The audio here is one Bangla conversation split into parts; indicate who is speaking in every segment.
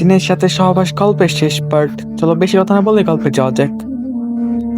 Speaker 1: জিনের সাথে সহবাস গল্পের শেষ পার্ট চলো বেশি কথা না বলে গল্পে যাওয়া যাক।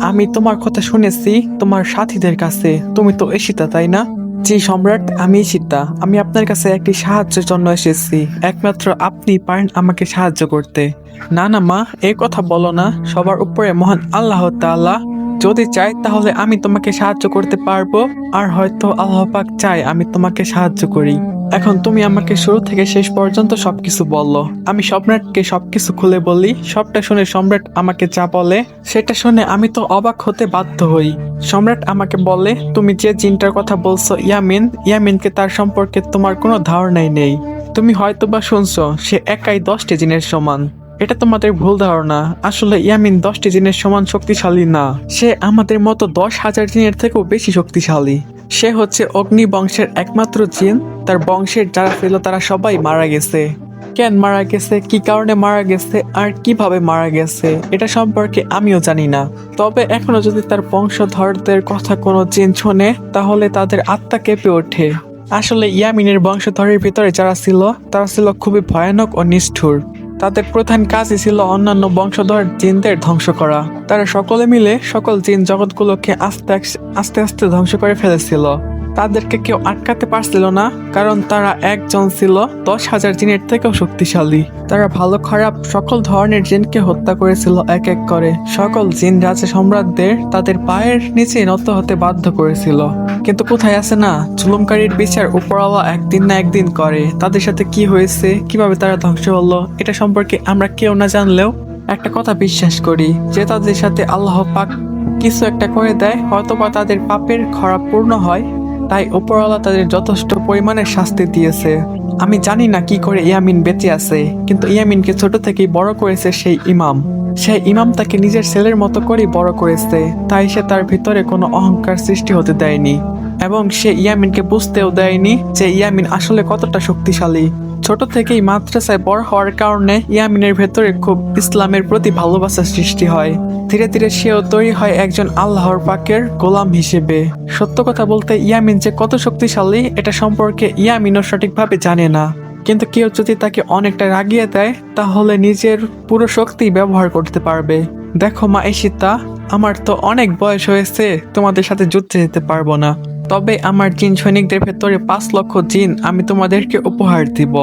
Speaker 1: আমি তোমার কথা শুনেছি, তোমার সাথীদের কাছে। তুমি তো এসিতা তাই না? জি, সম্রাট, আমি সীতা আমি আপনার কাছে একটি সাহায্যের জন্য এসেছি। একমাত্র আপনি পারেন আমাকে সাহায্য করতে। না না মা এই কথা বলো না। সবার উপরে মহান আল্লাহ তাআলা যদি চাই, তাহলে আমি তোমাকে সাহায্য করতে পারব। আর হয়তো আল্লাহ পাক চাই আমি তোমাকে সাহায্য করি। এখন তুমি আমাকে শুরু থেকে শেষ পর্যন্ত সবকিছু বলল আমি সম্রাটকে সবকিছু খুলে বলি। সবটা শুনে সম্রাট আমাকে যা বলে, সেটা শুনে আমি তো অবাক হতে বাধ্য হই। সম্রাট আমাকে বলে, তুমি যে জিনটার কথা বলছো, ইয়ামিন, ইয়ামিনকে তার সম্পর্কে তোমার কোনো ধারণাই নেই। তুমি হয়তো বা শুনছো, সে একাই দশটি জিনের সমান। এটা তোমাদের ভুল ধারণা। আসলে ইয়ামিন দশটি জিনের সমান শক্তিশালী না। সে আমাদের মতো দশ হাজার জিনের থেকেও বেশি শক্তিশালী। সে হচ্ছে অগ্নি বংশের একমাত্র জিন। তার বংশের যারা ছিল তারা সবাই মারা গেছে। কেন মারা গেছে? কি কারণে মারা গেছে? আর কীভাবে মারা গেছে? এটা সম্পর্কে আমিও জানি না। তবে এখনও যদি তার বংশধরদের কথা কোনো জিন শোনে, তাহলে তাদের আত্মা কেঁপে ওঠে। আসলে ইয়ামিনের বংশধরের ভিতরে যারা ছিল, তারা ছিল খুবই ভয়ানক ও নিষ্ঠুর। তাদের প্রধান কাজই ছিল অন্যান্য বংশধর জিনদের ধ্বংস করা। তারা সকলে মিলে সকল জিন জগৎগুলোকে আস্তে আস- আস্তে আস্তে ধ্বংস করে ফেলেছিল। তাদেরকে কেউ আটকাতে পারছিল না, কারণ তারা একজন ছিল দশ হাজার জিনের থেকেও শক্তিশালী। তারা ভালো খারাপ সকল ধরনের জিনকে হত্যা করেছিল এক এক করে। সকল জিন রাজা সম্রাটদের তাদের পায়ের নিচে নত হতে বাধ্য করেছিল। কিন্তু কোথায় আছে না? জুলুমকারীর বিচার উপরওয়ালা একদিন না একদিন করে। তাদের সাথে কি হয়েছে? কীভাবে তারা ধ্বংস হলো? এটা সম্পর্কে আমরা কেউ না জানলেও একটা কথা বিশ্বাস করি, যে তাদের সাথে আল্লাহ পাক কিছু একটা করে দেয়, হয়তোবা তাদের পাপের খরা পূর্ণ হয় তাই ওপরওয়ালা তাদের যথেষ্ট পরিমাণে শাস্তি দিয়েছে। আমি জানি না কি করে ইয়ামিন বেঁচে আছে, কিন্তু ইয়ামিনকে ছোট থেকেই বড় করেছে সেই ইমাম। সে ইমাম তাকে নিজের ছেলের মতো করেই বড় করেছে, তাই সে তার ভিতরে কোনো অহংকার সৃষ্টি হতে দেয়নি। এবং সে ইয়ামিনকে বুঝতেও দেয়নি যে ইয়ামিন আসলে কতটা শক্তিশালী। ছোট থেকেই মাদ্রাসায় বড় হওয়ার কারণে ইয়ামিনের ভেতরে খুব ইসলামের প্রতি ভালোবাসা সৃষ্টি হয়। ধীরে ধীরে সেও তৈরি হয় একজন আল্লাহর পাকের গোলাম হিসেবে। সত্য কথা বলতে ইয়ামিন যে কত শক্তিশালী, এটা সম্পর্কে ইয়ামিনও সঠিকভাবে জানে না। কিন্তু কেউ যদি তাকে অনেকটা রাগিয়ে দেয়, তাহলে নিজের পুরো শক্তি ব্যবহার করতে পারবে। দেখো মা এসিতা আমার তো অনেক বয়স হয়েছে, তোমাদের সাথে যুদ্ধে যেতে পারব না। তবে আমার জিন সৈনিকদের ভেতরে পাঁচ লক্ষ জিন আমি তোমাদেরকে উপহার দিব।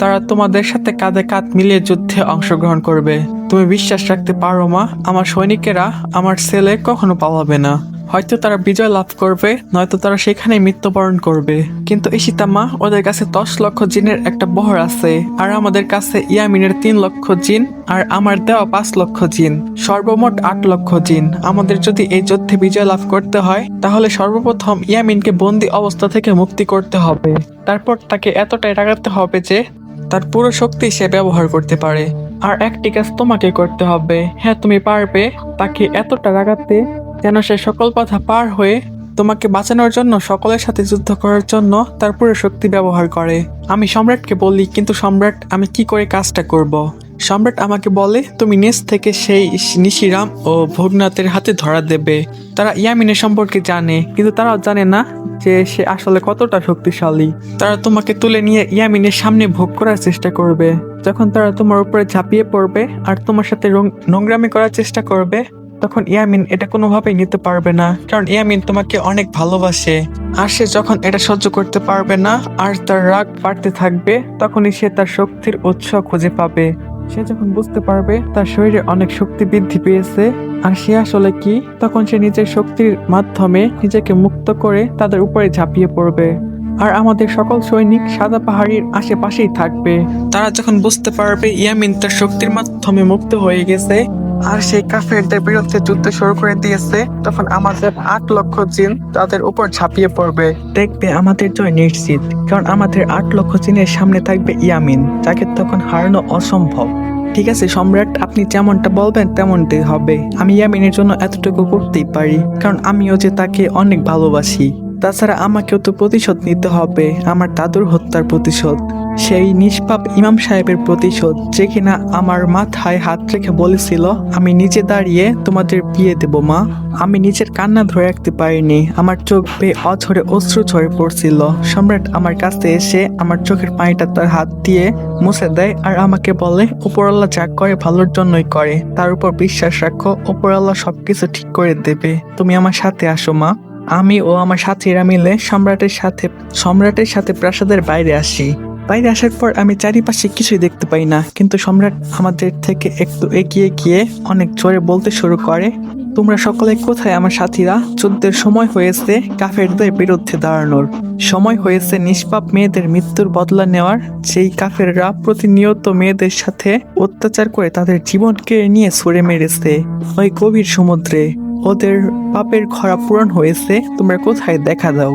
Speaker 1: তারা তোমাদের সাথে কাঁধে কাঁধ মিলিয়ে যুদ্ধে অংশগ্রহণ করবে। তুমি বিশ্বাস রাখতে পারো মা, আমার সৈনিকেরা আমার ছেলে কখনো পালাবে না। হয়তো তারা বিজয় লাভ করবে, নয়তো তারা সেখানেই মৃত্যুবরণ করবে। কিন্তু ইশিতা মা ওদের কাছে দশ লক্ষ জিনের একটা বহর আছে, আর আমাদের কাছে ইয়ামিনের তিন লক্ষ জিন, আর আমার দেওয়া পাঁচ লক্ষ জিন। সর্বমোট আট লক্ষ জিন। আমাদের যদি এই যুদ্ধে বিজয় লাভ করতে হয়, তাহলে সর্বপ্রথম ইয়ামিনকে বন্দি অবস্থা থেকে মুক্তি করতে হবে। তারপর তাকে এতটাই রাগাতে হবে যে, তার পুরো শক্তি সে ব্যবহার করতে পারে। আর একটি কাজ তোমাকে করতে হবে। হ্যাঁ তুমি পারবে তাকে এতটা রাগাতে। যেন সে সকল বাধা পার হয়ে তোমাকে বাঁচানোর জন্য, সকলের সাথে যুদ্ধ করার জন্য তার পুরো শক্তি ব্যবহার করে। আমি সম্রাটকে বলি, কিন্তু সম্রাট, আমি কি করে কাজটা করব। সম্রাট আমাকে বলে, তুমি নিজ থেকে সেই নিশিরাম ও ভোগনাথের হাতে ধরা দেবে। তারা ইয়ামিনের সম্পর্কে জানে, কিন্তু তারাও জানে না যে সে আসলে কতটা শক্তিশালী। তারা তোমাকে তুলে নিয়ে ইয়ামিনের সামনে ভোগ করার চেষ্টা করবে। যখন তারা তোমার উপরে ঝাঁপিয়ে পড়বে আর তোমার সাথে নোংরামি করার চেষ্টা করবে তখন ইয়ামিন এটা কোনোভাবেই নিতে পারবে না। কারণ ইয়ামিন তোমাকে অনেক ভালোবাসে। আর সে যখন এটা সহ্য করতে পারবে না, আর তার রাগ বাড়তে থাকবে, তখনই সে তার শক্তির উৎস খুঁজে পাবে। সে যখন বুঝতে পারবে, তার শরীরে অনেক শক্তি বৃদ্ধি পেয়েছে। আর সে আসলে কি? তখন সে নিজের শক্তির মাধ্যমে নিজেকে মুক্ত করে তাদের উপরে ঝাঁপিয়ে পড়বে। আর আমাদের সকল সৈনিক সাদা পাহাড়ির আশেপাশেই থাকবে। তারা যখন বুঝতে পারবে, ইয়ামিন তার শক্তির মাধ্যমে মুক্ত হয়ে গেছে আর সেই কাফেরদের বিরুদ্ধে যুদ্ধ শুরু করে দিয়েছে, তখন আমাদের আট লক্ষ জিন তাদের উপর ঝাঁপিয়ে পড়বে। দেখবে আমাদের জয় নিশ্চিত, কারণ আমাদের আট লক্ষ জিনের সামনে থাকবে ইয়ামিন, যাকে তখন হারানো অসম্ভব। ঠিক আছে, সম্রাট, আপনি যেমনটা বলবেন তেমনটাই হবে। আমি ইয়ামিনের জন্য এতটুকু করতেই পারি, কারণ আমিও যে তাকে অনেক ভালোবাসি। তাছাড়া আমাকেও তো প্রতিশোধ নিতে হবে, আমার দাদুর হত্যার প্রতিশোধ। সেই নিষ্পাপ ইমাম সাহেবের প্রতিশোধ যে কিনা আমার মাথায় হাত রেখে বলেছিল, আমি নিজে দাঁড়িয়ে তোমাদের বিয়ে দেব, মা। আমি নিজের কান্না ধরে রাখতে পারিনি। আমার চোখ বেয়ে অঝরে অশ্রু ঝরে পড়ছিল। সম্রাট আমার কাছে এসে আমার চোখের পানিটা তার হাত দিয়ে মুছে দেয় আর আমাকে বলে, উপরওয়ালা যা করে ভালোর জন্যই করে। তার উপর বিশ্বাস রাখো, উপরওয়ালা সবকিছু ঠিক করে দেবে। তুমি আমার সাথে আসো, মা। আমি ও আমার সাথীরা মিলে সম্রাটের সাথে সম্রাটের সাথে প্রাসাদের বাইরে আসি। বাইরে আসার পর আমি চারিপাশে কিছুই দেখতে পাই না, কিন্তু সম্রাট আমাদের থেকে একটু এগিয়ে গিয়ে অনেক জোরে বলতে শুরু করে, তোমরা সকলে কোথায় আমার সাথীরা? যুদ্ধের সময় হয়েছে, কাফেরদের বিরুদ্ধে দাঁড়ানোর। সময় হয়েছে নিষ্পাপ মেয়েদের মৃত্যুর বদলা নেওয়ার। যেই কাফেররা প্রতিনিয়ত মেয়েদের সাথে অত্যাচার করে তাদের জীবনকে নিয়ে ছুড়ে মেরেছে। ওই গভীর সমুদ্রে ওদের পাপের খরা পূরণ হয়েছে, তোমরা কোথায় দেখা দাও?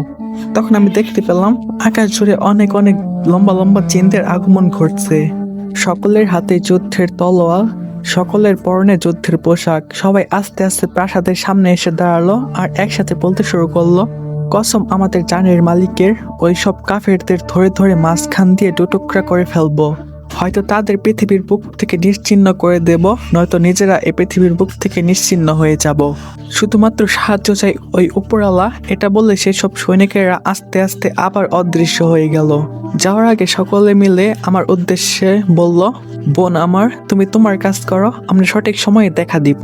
Speaker 1: তখন আমি দেখতে পেলাম আকাশ জুড়ে অনেক অনেক লম্বা লম্বা চিন্তের আগমন ঘটছে। সকলের হাতে যুদ্ধের তলোয়া, সকলের পরনে যুদ্ধের পোশাক, সবাই আস্তে আস্তে প্রাসাদের সামনে এসে দাঁড়াল আর একসাথে বলতে শুরু করল, কসম আমাদের জানের মালিকের, ওই সব কাফেরদের ধরে ধরে মাঝখান দিয়ে দুটুকরা করে ফেলব। হয়তো তাদের পৃথিবীর বুক থেকে নিশ্চিন্ন করে দেব, নয়তো নিজেরা এই পৃথিবীর বুক থেকে নিশ্চিন্ন হয়ে যাব। শুধুমাত্র সাহায্য চাই ওই উপরালা এটা বলে সেসব সৈনিকেরা আস্তে আস্তে আবার অদৃশ্য হয়ে গেল। যাওয়ার আগে সকলে মিলে আমার উদ্দেশ্যে বলল, বোন আমার, তুমি তোমার কাজ করো, আমরা সঠিক সময়ে দেখা দিব।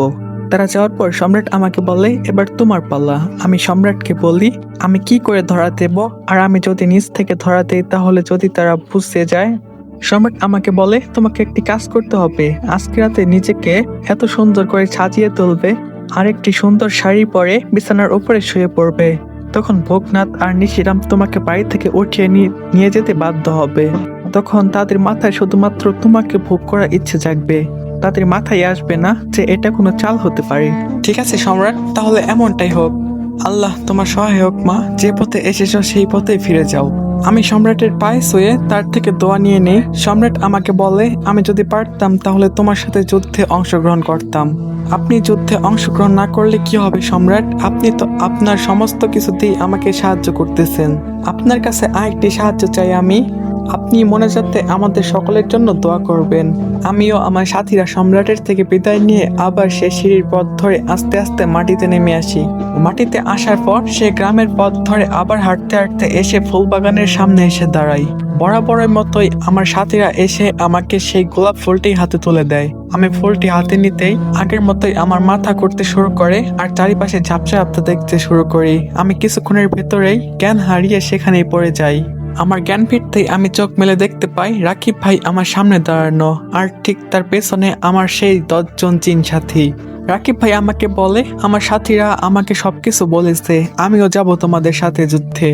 Speaker 1: তারা যাওয়ার পর সম্রাট আমাকে বলে, এবার তোমার পাল্লা আমি সম্রাটকে বলি, আমি কি করে ধরা দেব, আর আমি যদি নিজ থেকে ধরা দেই, তাহলে যদি তারা বুঝতে যায় সম্রাট আমাকে বলে, তোমাকে একটি কাজ করতে হবে। আজকে রাতে নিজেকে এত সুন্দর করে সাজিয়ে তুলবে, আর একটি সুন্দর শাড়ি পরে বিছানার উপরে শুয়ে পড়বে। তখন ভোগনাথ আর নিশিরাম তোমাকে বাড়ি থেকে উঠিয়ে নিয়ে যেতে বাধ্য হবে। তখন তাদের মাথায় শুধুমাত্র তোমাকে ভোগ করার ইচ্ছে জাগবে। তাদের মাথায় আসবে না যে এটা কোনো চাল হতে পারে। ঠিক আছে, সম্রাট, তাহলে এমনটাই হোক। আল্লাহ তোমার সহায় হোক মা, যে পথে এসেছ সেই পথে ফিরে যাও। আমি সম্রাটের পায়ে শুয়ে তার থেকে দোয়া নিয়ে নেই। সম্রাট আমাকে বলে, আমি যদি পারতাম তাহলে তোমার সাথে যুদ্ধে অংশগ্রহণ করতাম। আপনি যুদ্ধে অংশগ্রহণ না করলে কি হবে সম্রাট? আপনি তো আপনার সমস্ত কিছুতেই আমাকে সাহায্য করতেছেন। আপনার কাছে আরেকটি সাহায্য চাই আমি। আপনি মনে যাতে আমাদের সকলের জন্য দোয়া করবেন। আমিও আমার সাথীরা সম্রাটের থেকে বিদায় নিয়ে আবার সে সিঁড়ির পথ ধরে আস্তে আস্তে মাটিতে নেমে আসি। মাটিতে আসার পর সে গ্রামের পথ ধরে আবার হাঁটতে হাঁটতে এসে ফুলবাগানের সামনে এসে দাঁড়াই। বরাবরের মতোই আমার সাথীরা এসে আমাকে সেই গোলাপ ফুলটি হাতে তুলে দেয়। আমি ফুলটি হাতে নিতেই আগের মতোই আমার মাথা করতে শুরু করে আর চারিপাশে ঝাপসা ঝাপসা দেখতে শুরু করি। আমি কিছুক্ষণের ভেতরেই জ্ঞান হারিয়ে সেখানেই পড়ে যাই। আমার জ্ঞান ফিরতেই আমি চোখ মেলে দেখতে পাই রাকিব ভাই আমার সামনে দাঁড়ানো, আর ঠিক তার পেছনে আমার সেই দশজন চিন সাথী। রাকিব ভাই আমাকে বলে, আমার সাথীরা আমাকে সবকিছু বলেছে, আমিও যাব তোমাদের সাথে যুদ্ধে।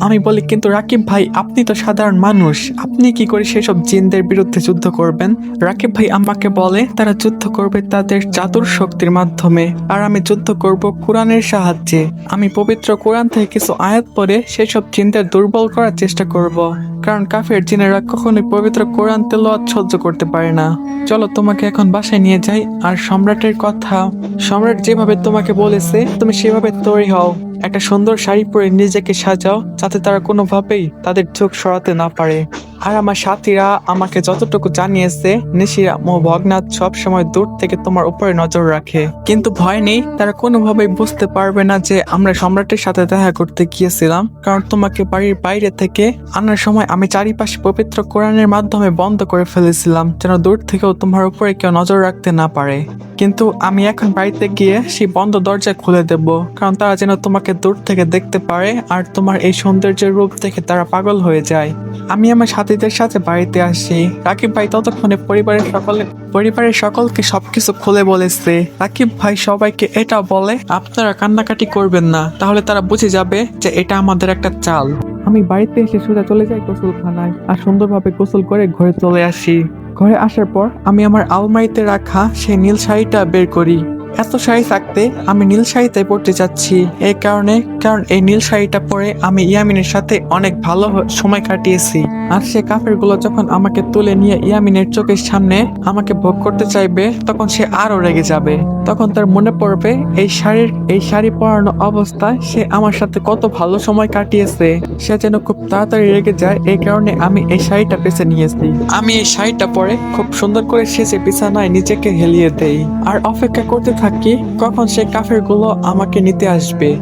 Speaker 1: আমি বলি, কিন্তু রাকিব ভাই, আপনি তো সাধারণ মানুষ। আপনি কি করে সেসব জিনদের বিরুদ্ধে যুদ্ধ করবেন? রাকিব ভাই আমাকে বলে, তারা যুদ্ধ করবে তাদের চাতুর শক্তির মাধ্যমে। আর আমি যুদ্ধ করব কোরআনের সাহায্যে। আমি পবিত্র কোরআন থেকে কিছু আয়াত পড়ে সেসব জিনদের দুর্বল করার চেষ্টা করব। কারণ কাফের জিনেরা কখনোই পবিত্র কোরআন তেলাওয়াত সহ্য করতে পারে না। চলো তোমাকে এখন বাসায় নিয়ে যাই। আর সম্রাটের কথা, সম্রাট যেভাবে তোমাকে বলেছে, তুমি সেভাবে তৈরি হও। একটা সুন্দর শাড়ি পরে নিজেকে সাজাও যাতে তারা কোনোভাবেই তাদের চোখ সরাতে না পারে। আর আমার সাথীরা আমাকে যতটুকু জানিয়েছে, নিশিরা ও ভগনাথ সব সময় দূর থেকে তোমার উপরে নজর রাখে। কিন্তু ভয় নেই, তারা কোনোভাবেই বুঝতে পারবে না যে আমরা সম্রাটের সাথে দেখা করতে গিয়েছিলাম। কারণ তোমাকে বাড়ির বাইরে থেকে আনার সময় আমি চারিপাশে পবিত্র কোরআনের মাধ্যমে বন্ধ করে ফেলেছিলাম, যেন দূর থেকেও তোমার উপরে কেউ নজর রাখতে না পারে। কিন্তু আমি এখন বাড়িতে গিয়ে সেই বন্ধ দরজা খুলে দেব, কারণ তারা যেন তোমাকে দূর থেকে দেখতে পারে, আর তোমার এই সৌন্দর্যের রূপ দেখে তারা পাগল হয়ে যায়। আমি আমার সাথীদের সাথে বাড়িতে আসি। রাকিব ভাই ততক্ষণে পরিবারের সকলে পরিবারের সকলকে সবকিছু খুলে বলেছে। রাকিব ভাই সবাইকে এটা বলে, আপনারা কান্নাকাটি করবেন না। তাহলে তারা বুঝে যাবে যে এটা আমাদের একটা চাল। আমি বাড়িতে এসে সোজা চলে যাই গোসলখানায় আর সুন্দরভাবে গোসল করে ঘরে চলে আসি। ঘরে আসার পর আমি আমার আলমারিতে রাখা সেই নীল শাড়িটা বের করি। এত শাড়ি থাকতে আমি নীল শাড়িতে পড়তে চাচ্ছি। এই কারণে, কারণ এই নীল শাড়িটা পরে আমি ইয়ামিনের সাথে অনেক ভালো সময় কাটিয়েছি। আর সে কাফেরগুলো যখন আমাকে তুলে নিয়ে ইয়ামিনের চোখের সামনে আমাকে ভোগ করতে চাইবে, তখন সে আরও রেগে যাবে। তখন তার মনে পড়বে, এই শাড়ির, এই শাড়ি পরানো অবস্থায় সে আমার সাথে কত ভালো সময় কাটিয়েছে। সে যেন খুব তাড়াতাড়ি রেগে যায়, এই কারণে আমি এই শাড়িটা বেছে নিয়েছি। আমি এই শাড়িটা পরে খুব সুন্দর করে সেজে বিছানায় নিজেকে হেলিয়ে দেই। আর অপেক্ষা করতে থাকি, কখন সে কাফেরগুলো আমাকে নিতে আসবে।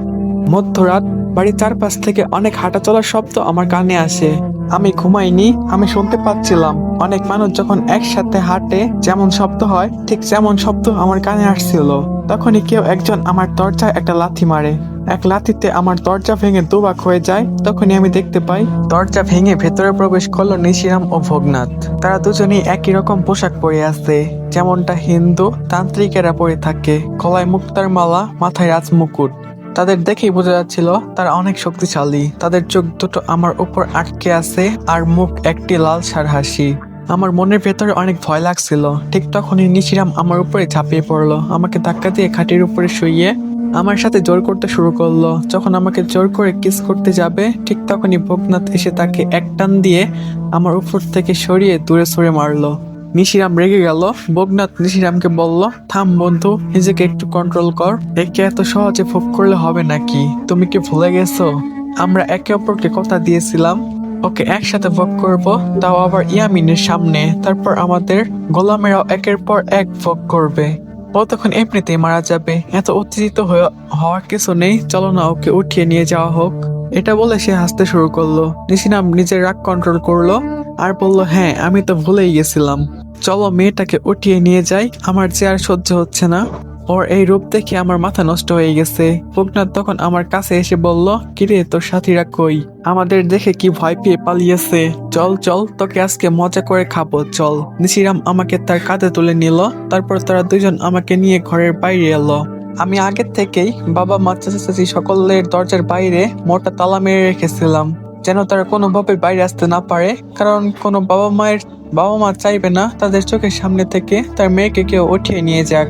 Speaker 1: মধ্যরাত, বাড়ির চারপাশ থেকে অনেক হাঁটা চলার শব্দ আমার কানে আসে। আমি ঘুমাইনি, আমি শুনতে পাচ্ছিলাম। অনেক মানুষ যখন একসাথে হাঁটে, যেমন শব্দ হয়, ঠিক যেমন শব্দ আমার কানে আসছিল। তখনই কেউ একজন আমার দরজায় একটা লাথি মারে। এক লাথিতে আমার দরজা ভেঙে দুবাক হয়ে যায়, তখনই আমি দেখতে পাই দরজা ভেঙে ভেতরে প্রবেশ করল নিশিরাম ও ভোগনাথ। তারা দুজনেই একই রকম পোশাক পরে আছে, যেমনটা হিন্দু তান্ত্রিকেরা পরে থাকে। গলায় মুক্তার মালা, মাথায় রাজমুকুট। তাদের দেখেই বোঝা যাচ্ছিল, তারা অনেক শক্তিশালী। তাদের চোখ দুটো আমার উপর আটকে আছে আর মুখ একটি লাল সার হাসি। আমার মনের ভেতরে অনেক ভয় লাগছিল। ঠিক তখনই নিশিরাম আমার উপরে ঝাঁপিয়ে পড়ল। আমাকে ধাক্কা দিয়ে খাটির উপরে শুইয়ে আমার সাথে জোর করতে শুরু করল। যখন আমাকে জোর করে কিস করতে যাবে, ঠিক তখনই ভোগনাথ এসে তাকে এক টান দিয়ে আমার উপর থেকে সরিয়ে দূরে সরে মারলো। নিশিরাম রেগে গেল। বগনাথ নিশিরামকে বলল, থাম বন্ধু, নিজেকে একটু কন্ট্রোল কর। একে এত সহজে ভোগ করলে হবে নাকি? তুমি কি ভুলে গেছো? আমরা একে অপরকে কথা দিয়েছিলাম। ওকে একসাথে ভোগ করব, তাও আবার ইয়ামিনের সামনে। তারপর আমাদের গোলামেরাও একের পর এক ভোগ করবে। ও তখন এমনিতেই মারা যাবে। এত উত্তেজিত হওয়ার কিছু নেই। চলো না ওকে উঠিয়ে নিয়ে যাওয়া হোক। এটা বলে সে হাসতে শুরু করল। নিশিনাম নিজের রাগ কন্ট্রোল করল আর বলল হ্যাঁ আমি তো ভুলেই গেছিলাম। চলো মেয়েটাকে উঠিয়ে নিয়ে যাই। আমার চেয়ার সহ্য হচ্ছে না। ওর এই রূপ দেখে আমার মাথা নষ্ট হয়ে গেছে। ভোগনাথ তখন আমার কাছে এসে বলল, কিরে, তোর সাথীরা কই? আমাদের দেখে কি ভয় পেয়ে পালিয়েছে। চল চল, তোকে আজকে মজা করে খাব, চল। নিশিরাম আমাকে তার কাঁধে তুলে নিল, তারপর তারা দুজন আমাকে নিয়ে ঘরের বাইরে এলো। আমি আগের থেকেই বাবা, মা, চাচা, চাচি সকলের দরজার বাইরে মোটা তালা মেরে রেখেছিলাম, যেন তারা কোনোভাবে বাইরে আসতে না পারে, কারণ কোনো বাবা মায়ের, বাবা মা চাইবে না তাদের চোখের সামনে থেকে তার মেয়েকে কেউ উঠিয়ে নিয়ে যাক।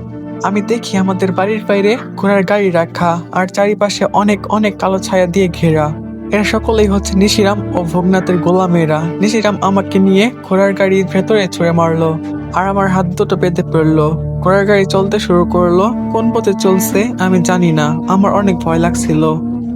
Speaker 1: আমি দেখি আমাদের বাড়ির বাইরে ঘোড়ার গাড়ি রাখা আর চারিপাশে অনেক অনেক কালো ছায়া দিয়ে ঘেরা। এরা সকলেই হচ্ছে নিশিরাম ও ভোগনাথের গোলামেরা। নিশিরাম আমাকে নিয়ে ঘোড়ার গাড়ির ভেতরে ছুঁড়ে মারলো আর আমার হাত দুটো বেঁধে পড়ল। ঘোড়ার গাড়ি চলতে শুরু করল, কোন পথে চলছে আমি জানি না, আমার অনেক ভয় লাগছিল।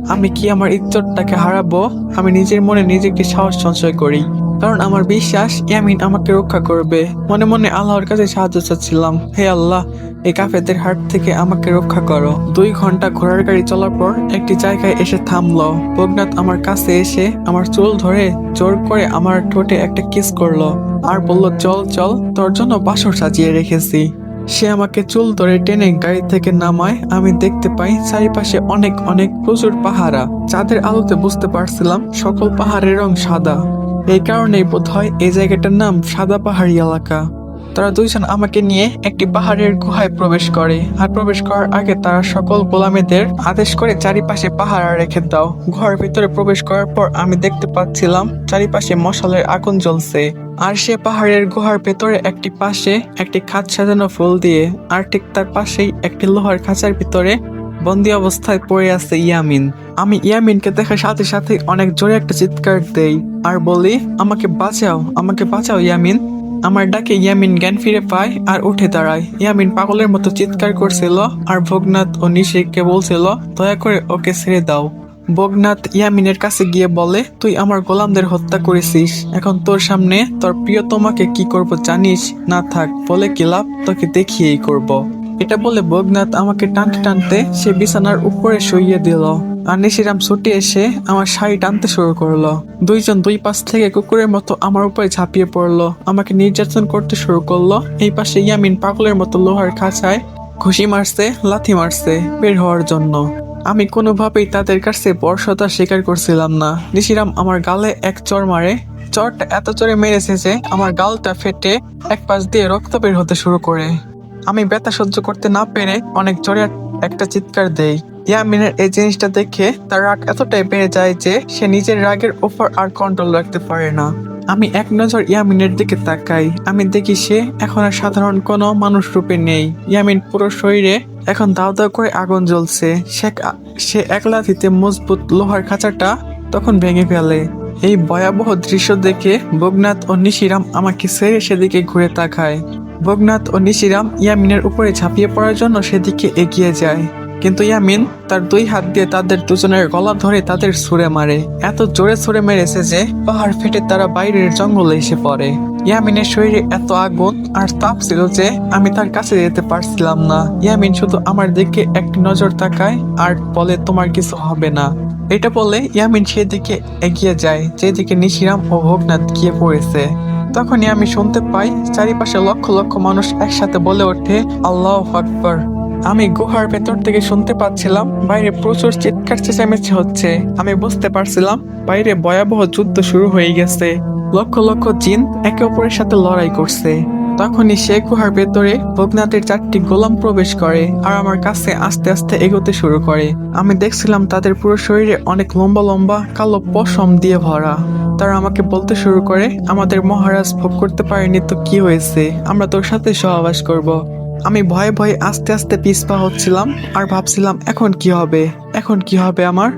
Speaker 1: আমি কি আমার ইজ্জতটাকে হারাবো? আমি নিজের মনে নিজেকে সাহস সঞ্চয় করি। কারণ আমার বিশ্বাস, ইয়ামিন আমাকে রক্ষা করবে। মনে মনে আল্লাহর কাছে সাহায্য চাচ্ছিলাম। হে আল্লাহ, এই কাফেরদের হাট থেকে আমাকে রক্ষা করো। দুই ঘণ্টা ঘোড়ার গাড়ি চলার পর একটি জায়গায় এসে থামলো। বগনাথ আমার কাছে এসে আমার চুল ধরে জোর করে আমার ঠোঁটে একটা কিস করল। আর বলল, চল চল, তোর জন্য বাসর সাজিয়ে রেখেছি। সে আমাকে চুল ধরে টেনে গাড়ি থেকে নামায়। আমি দেখতে পাই চারিপাশে অনেক অনেক প্রচুর পাহারা। চাঁদের আলোতে বুঝতে পারছিলাম, সকল পাহাড়ের রং সাদা। এই কারণেই বোধ হয় এই জায়গাটার নাম সাদা পাহাড়ি এলাকা। তারা দুইজন আমাকে নিয়ে একটি পাহাড়ের গুহায় প্রবেশ করে, আর প্রবেশ করার আগে তারা সকল গোলামীদের আদেশ করে চারিপাশে পাহারা রেখে দাও। গুহার ভিতরে প্রবেশ করার পর আমি দেখতে পাচ্ছিলাম, চারিপাশে মশালের আগুন জ্বলছে, আর সে পাহাড়ের গুহার ভেতরে একটি পাশে একটি খাঁচ সাজানো ফুল দিয়ে, আর ঠিক তার পাশেই একটি লোহার খাঁচার ভিতরে বন্দি অবস্থায় পড়ে আছে ইয়ামিন। আমি ইয়ামিনকে দেখার সাথে সাথে অনেক জোরে একটা চিৎকার দেই। আর বলি, আমাকে বাঁচাও আমাকে বাঁচাও ইয়ামিন। আমার ডাকে ইয়ামিন জ্ঞান ফিরে পায় আর উঠে দাঁড়ায়। ইয়ামিন পাগলের মতো চিৎকার করছিল আর ভোগনাথ ও নিশিককে বলছিল, দয়া করে ওকে ছেড়ে দাও। বগনাথ ইয়ামিনের কাছে গিয়ে বলে, তুই আমার গোলামদের হত্যা করেছিস। এখন তোর সামনে তোর প্রিয় তোমাকে কি করব জানিস? না থাক, বলে কি লাভ? তোকে দেখিয়েই করব। এটা বলে বগনাথ আমাকে টানতে টানতে সে বিছানার উপরে শুইয়ে দিল। আর নিশিরাম ছুটে এসে আমার শাড়ি টানতে শুরু করল। দুইজন দুই পাশ থেকে কুকুরের মতো আমার উপরে ঝাঁপিয়ে পড়ল। আমাকে নির্যাতন করতে শুরু করল। এই পাশে ইয়ামিন পাগলের মতো লোহার খাঁচায় ঘুষি মারছে, লাথি মারছে বের হওয়ার জন্য। আমি কোনোভাবেই তাদের কাছে বর্ষতা স্বীকার করছিলাম না। নিশিরাম আমার গালে এক চর মারে। চরটা এত চরে মেরেছে যে আমার গালটা ফেটে এক পাশ দিয়ে রক্ত বের হতে শুরু করে। আমি ব্যথা সহ্য করতে না পেরে অনেক জোরে একটা চিৎকার দেই। ইয়ামিনের এই জিনিসটা দেখে তার রাগ এতটাই বেড়ে যায় যে সে নিজের রাগের উপর আর কন্ট্রোল রাখতে পারে না। আমি এক নজর ইয়ামিনের দিকে তাকাই। আমি দেখি সে এখন আর সাধারণ কোনো মানুষ রূপে নেই। ইয়ামিন পুরো শরীরে এখন দাও দাও করে আগুন জ্বলছে। সে সে একলা দিতে মজবুত লোহার খাঁচাটা তখন ভেঙে ফেলে। এই ভয়াবহ দৃশ্য দেখে বগনাথ ও নিশিরাম আমাকে ছেড়ে সেদিকে ঘুরে তাকায়। বগনাথ ও নিশিরাম ইয়ামিনের উপরে ঝাঁপিয়ে পড়ার জন্য সেদিকে এগিয়ে যায়। কিন্তু ইয়ামিন তার দুই হাত দিয়ে তাদের দুজনের গলা ধরে তাদের ছুঁড়ে মারে। এত জোরে ছুঁড়ে মেরেছে যে পাহাড় ফেটে তারা বাইরের জঙ্গলে এসে পড়ে। ইয়ামিনের শরীরে এত আগুন আর তাপ ছিল যে আমি তার কাছে যেতে পারছিলাম না। ইয়ামিন শুধু আমার দিকে একটি নজর তাকায় আর বলে, তোমার কিছু হবে না। এটা বলে ইয়ামিন সেদিকে এগিয়ে যায়, যেদিকে নিশিরাম ও ভোগনাথ গিয়ে পড়েছে। তখনই আমি শুনতে পাই চারিপাশে লক্ষ লক্ষ মানুষ একসাথে বলে ওঠে, আল্লাহ আকবর। আমি গুহার ভেতর থেকে শুনতে পাচ্ছিলাম, বাইরে প্রচুর চিৎকার চেঁচামেচি হচ্ছে। আমি বুঝতে পারছিলাম, বাইরে ভয়াবহ যুদ্ধ শুরু হয়ে গেছে। লক্ষ লক্ষ জিন একে অপরের সাথে লড়াই করছে। তখনই সে গুহার ভেতরে ভোগনাথের চারটি গোলাম প্রবেশ করে আর আমার কাছে আস্তে আস্তে এগোতে শুরু করে। আমি দেখছিলাম তাদের পুরো শরীরে অনেক লম্বা লম্বা কালো পশম দিয়ে ভরা। তারা আমাকে বলতে শুরু করে, আমাদের মহারাজ ভোগ করতে পারেনি তো কি হয়েছে? আমরা তোর সাথে সহবাস করব। আমি ভয়ে ভয়ে আস্তে আস্তে পিছপা হচ্ছিলাম আর ভাবছিলাম, এখন কি হবে? এখন কি হবে আমার?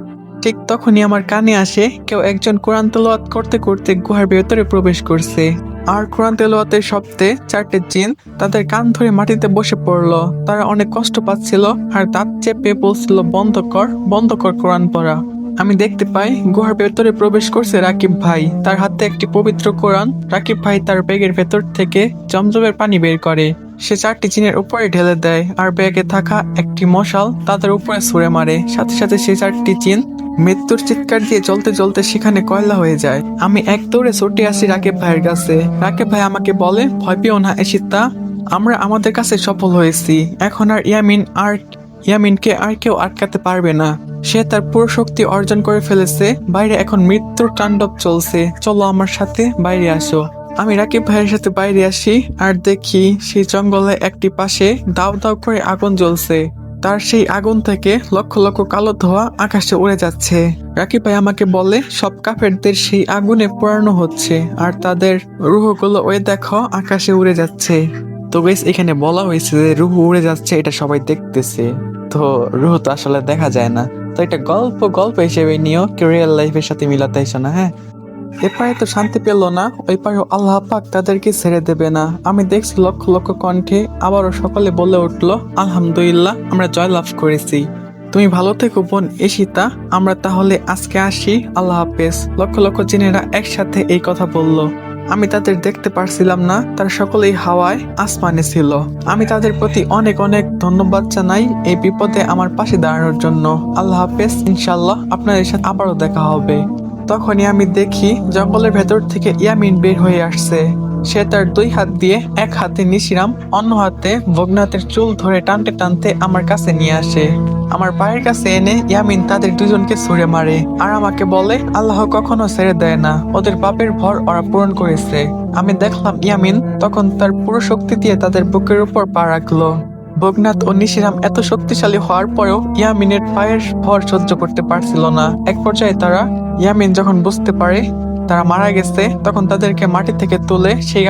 Speaker 1: ঠিক তখনই আমার কানে আসে, কেউ একজন কোরআন তেলাওয়াত করতে করতে গুহার ভেতরে প্রবেশ করছে। আর কোরআন তেলাওয়াতের শব্দে চারটে জিন তাদের কান ধরে মাটিতে বসে পড়ল। তারা অনেক কষ্ট পাচ্ছিল আর দাঁত চেপে বলছিল, বন্ধ কর বন্ধ কর কোরআন পড়া। আমি দেখতে পাই, গুহার ভেতরে প্রবেশ করছে রাকিব ভাই। তার হাতে একটি পবিত্র কোরআন। রাকিব ভাই তার ব্যাগের ভেতর থেকে জমজমের পানি বের করে। সে চারটি চিনের উপরে ঢেলে দেয়, আর ব্যাগে থাকা একটি মশাল তাদের উপরে ছুঁড়ে মারে। সাথে সাথে সে চারটি চিন মৃত্যুর চিৎকার দিয়ে চলতে চলতে সেখানে কয়লা হয়ে যায়। আমি এক দৌড়ে ছুটে আসি রাকিব ভাইয়ের কাছে। রাকিব ভাই আমাকে বলে, ভয় পেও না, এসিতা। আমরা আমাদের কাছে সফল হয়েছি। এখন আর ইয়ামিন আর, ইয়ামিনকে আর কেউ আটকাতে পারবে না। সে তার পুরো শক্তি অর্জন করে ফেলেছে। বাইরে এখন মৃত্যুর তাণ্ডব চলছে। চলো আমার সাথে বাইরে আসো। আমি রাকিব ভাইয়ের সাথে বাইরে আসি আর দেখি সেই জঙ্গলে একটি পাশে দাও দাও করে আগুন জ্বলছে। তার সেই আগুন থেকে লক্ষ লক্ষ কালো ধোয়া আকাশে উড়ে যাচ্ছে। রাকিব ভাই আমাকে বলে, সব কাফেরদের সেই আগুনে পোড়ানো হচ্ছে আর তাদের রুহগুলো ওই দেখো আকাশে উড়ে যাচ্ছে। তো বেশ এখানে বলা হয়েছে যে রুহ উড়ে যাচ্ছে, এটা সবাই দেখতেছে। তো রুহ তো আসলে দেখা যায় না। তো এটা গল্প গল্প হিসেবে নিয়েও রিয়েল লাইফের সাথে মিলাতে এসো না হ্যাঁ? এপারে তো শান্তি পেল না, ওই পারে আল্লাহ পাক তাদেরকে ছেড়ে দেবে না। আমি দেখছি লক্ষ লক্ষ কণ্ঠে আবারও সকলে বলে উঠল, আলহামদুলিল্লাহ, আমরা জয়লাভ করেছি। তুমি ভালো থেকো বোন এসিতা আমরা তাহলে আজকে আসি। আল্লাহ হাফেজ। লক্ষ লক্ষ জিনেরা একসাথে এই কথা বলল। আমি তাদের দেখতে পারছিলাম না, তারা সকলেই হাওয়ায় আসমানে ছিল। আমি তাদের প্রতি অনেক অনেক ধন্যবাদ জানাই এই বিপদে আমার পাশে দাঁড়ানোর জন্য। আল্লাহ হাফেজ ইনশাল্লাহ আপনাদের সাথে আবারও দেখা হবে। তখনই আমি দেখি জঙ্গলের ভেতর থেকে ইয়ামিন বের হয়ে আসছে। সে তার দুই হাত দিয়ে এক হাতে নিশিরাম, অন্য হাতে ভগ্নাথের চুল ধরে টানতে টানতে আমার কাছে নিয়ে আসে। আমার পায়ের কাছে এনে ইয়ামিন তাদের দুজনকে ছুঁড়ে মারে আর আমাকে বলে, আল্লাহ কখনো ছেড়ে দেয় না। ওদের পাপের ভর ওরা পূরণ করেছে। আমি দেখলাম ইয়ামিন তখন তার পুরো শক্তি দিয়ে তাদের বুকের উপর পা রাখল। ভোগনাথ ও নিশিরাম এত শক্তিশালী হওয়ার পরেও ইয়ামিনের পায়ের ভর সহ্য করতে পারছিল না। এক পর্যায়ে তারা ইয়ামিন যখন বুঝতে পারে তারা মারা গেছে, তখন তাদেরকে মাটি থেকে তুলে সেই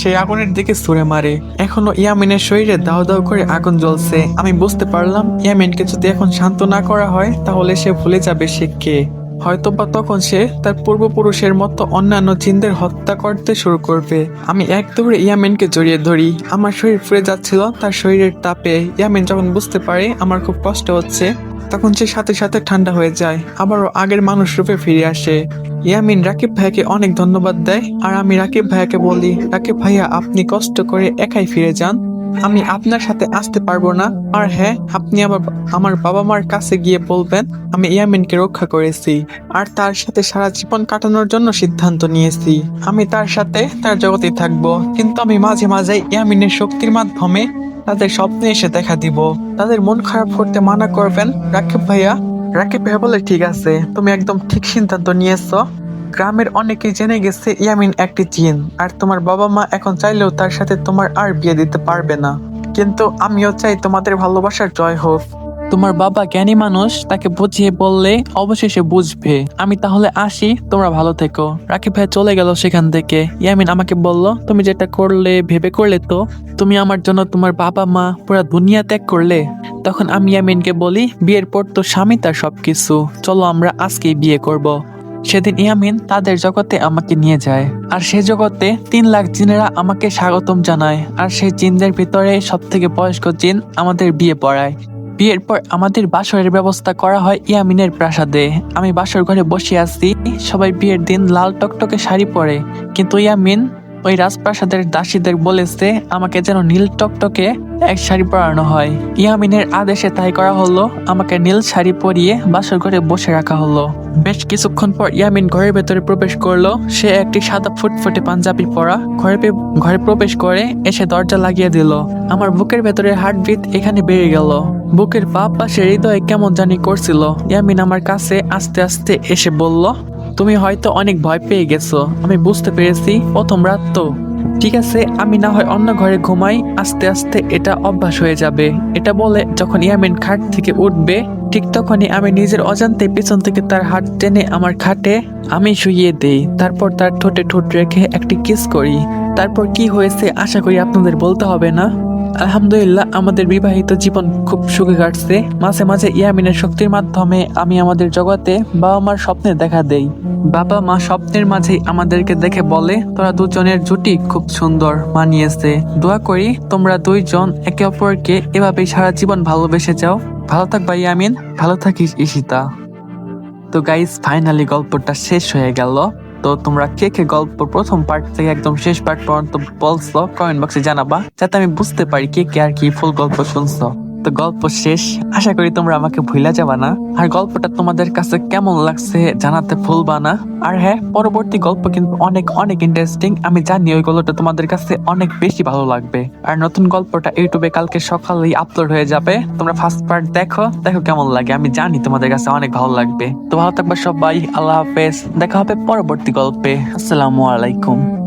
Speaker 1: সেই আগুনের দিকে ছুঁড়ে মারে। এখনও ইয়ামিনের শরীরে দাও দাও করে আগুন জ্বলছে। আমি বুঝতে পারলাম, ইয়ামিনকে যদি এখন শান্ত না করা হয়, তাহলে সে ভুলে যাবে সে কে। হয়তোবা তখন সে তার পূর্বপুরুষের মতো অন্যান্য জিনদের হত্যা করতে শুরু করবে। আমি এক দৌড়ে ইয়ামিনকে জড়িয়ে ধরি। আমার শরীর ফুরে যাচ্ছিল, তার শরীরের তাপে। ইয়ামিন যখন বুঝতে পারে, আমার খুব কষ্ট হচ্ছে, তখন সে সাথে সাথে ঠান্ডা হয়ে যায়। আবারও আগের মানুষ রূপে ফিরে আসে। ইয়ামিন রাকিব ভাইয়াকে অনেক ধন্যবাদ দেয়। আর আমি রাকিব ভাইয়াকে বলি, রাকিব ভাইয়া, আপনি কষ্ট করে একাই ফিরে যান। আমি আপনার সাথে আসতে পারব না। আর হ্যাঁ আপনি আবার আমার বাবা মার কাছে গিয়ে বলবেন, আমি ইয়ামিনকে রক্ষা করেছি, আর তার সাথে সারা জীবন কাটানোর জন্য সিদ্ধান্ত নিয়েছি। আমি তার সাথে তার জগতে থাকব, কিন্তু আমি মাঝে মাঝে ইয়ামিনের শক্তির মাধ্যমে তাদের স্বপ্নে এসে দেখা দিব। তাদের মন খারাপ করতে মানা করবেন, রাকিব ভাইয়া। রাকিব ভাইয়া বলে, ঠিক আছে, তুমি একদম ঠিক সিদ্ধান্ত নিয়েছো। গ্রামের অনেকেই জেনে গেছে ইয়ামিন একটি জিন, আর তোমার বাবা মা এখন চাইলেও তার সাথে তোমার আর বিয়ে দিতে পারবে না। কিন্তু আমিও চাই তোমাদের ভালোবাসার জয় হোক। তোমার বাবা জ্ঞানী মানুষ, তাকে বুঝিয়ে বললে অবশেষে বুঝবে। আমি তাহলে আসি, তোমরা ভালো থেকো। রাকিব ভাই চলে গেল সেখান থেকে। ইয়ামিন আমাকে বলল, তুমি যেটা করলে, ভেবে করলে তো? তুমি আমার জন্য তোমার বাবা মা পুরা দুনিয়া ত্যাগ করলে? তখন আমি ইয়ামিনকে বলি, বিয়ের পর তো স্বামী তার সবকিছু। চলো আমরা আজকেই বিয়ে করব। সেদিন ইয়ামিন তাদের জগতে আমাকে নিয়ে যায়। আর সে জগতে তিন লাখ জিনেরা আমাকে স্বাগতম জানায়। আর সেই জিনদের ভিতরে সব থেকে বয়স্ক জিন আমাদের বিয়ে পড়ায়। বিয়ের পর আমাদের বাসরের ব্যবস্থা করা হয় ইয়ামিনের প্রাসাদে। আমি বাসর ঘরে বসে আছি, সবাই বিয়ের দিন লাল টকটকে শাড়ি পরে। কিন্তু ইয়ামিন ওই রাজপ্রাসাদের দাসীদের বলেছে, আমাকে যেন নীল টকটকে এক শাড়ি পরানো হয়। ইয়ামিনের আদেশে তাই করা হলো, আমাকে নীল শাড়ি পরিয়ে বাসর ঘরে বসে রাখা হলো। বেশ কিছুক্ষণ পর ইয়ামিন ঘরের ভেতরে প্রবেশ করল। সে একটি সাদা ফুটফুটে পাঞ্জাবি পরা ঘরে ঘরে প্রবেশ করে এসে দরজা লাগিয়ে দিল। আমার বুকের ভেতরে হার্টবিট এখানে বেড়ে গেল। বুকের বাপ পাশে হৃদয়ে কেমন জানি করছিল। ইয়ামিন আমার কাছে আস্তে আস্তে এসে বলল তুমি হয়তো অনেক ভয় পেয়ে গেছো। আমি বুঝতে পেরেছি, প্রথম রাত তো। ঠিক আছে, আমি না হয় অন্য ঘরে ঘুমাই, আস্তে আস্তে এটা অভ্যাস হয়ে যাবে। এটা বলে যখন ইয়ামিন খাট থেকে উঠবে, ঠিক তখনই আমি নিজের অজান্তে পিছন থেকে তার হাত টেনে আমার খাটে আমি শুইয়ে দেই। তারপর তার ঠোঁটে ঠোঁট রেখে একটি কিস করি। তারপর কি হয়েছে আশা করি আপনাদের বলতে হবে না? আলহামদুলিল্লাহ, আমাদের বিবাহিত জীবন খুব সুখে কাটছে। মাঝে মাঝে ইয়ামিনের শক্তির মাধ্যমে আমি আমাদের জগতে বাবা মার স্বপ্নে দেখা দেই। বাবা মা স্বপ্নের মাঝেই আমাদেরকে দেখে বলে, তোরা দুজনের জুটি খুব সুন্দর মানিয়েছে। দোয়া করি তোমরা দুইজন একে অপরকে এভাবেই সারা জীবন ভালোবেসে যাও। ভালো থাকবা ইয়ামিন, ভালো থাকিস ঈশিতা। তো গাইস ফাইনালি গল্পটা শেষ হয়ে গেল। তো তোমরা কে কে গল্প প্রথম পার্ট থেকে একদম শেষ পার্ট পর্যন্ত বলছো? কমেন্ট বক্সে জানাবা, যাতে আমি বুঝতে পারি কে কে আর কি ফুল গল্প শুনছো। তো গল্প শেষ। আশা করি তোমরা আমাকে ভুলা যাবা না। আর গল্পটা তোমাদের কাছে কেমন লাগছে জানাতে ভুলবা না। আর হ্যাঁ পরবর্তী গল্প কিন্তু অনেক অনেক ইন্টারেস্টিং আমি জানি ওই গল্পটা তোমাদের কাছে অনেক বেশি ভালো লাগবে। আর নতুন গল্পটা ইউটিউবে কালকে সকালেই আপলোড হয়ে যাবে। তোমরা ফার্স্ট পার্ট দেখো দেখো কেমন লাগে। আমি জানি তোমাদের কাছে অনেক ভালো লাগবে। তো ভালো থাকবে সবাই, আল্লাহ হাফেজ। দেখা হবে পরবর্তী গল্পে। আসসালামু আলাইকুম।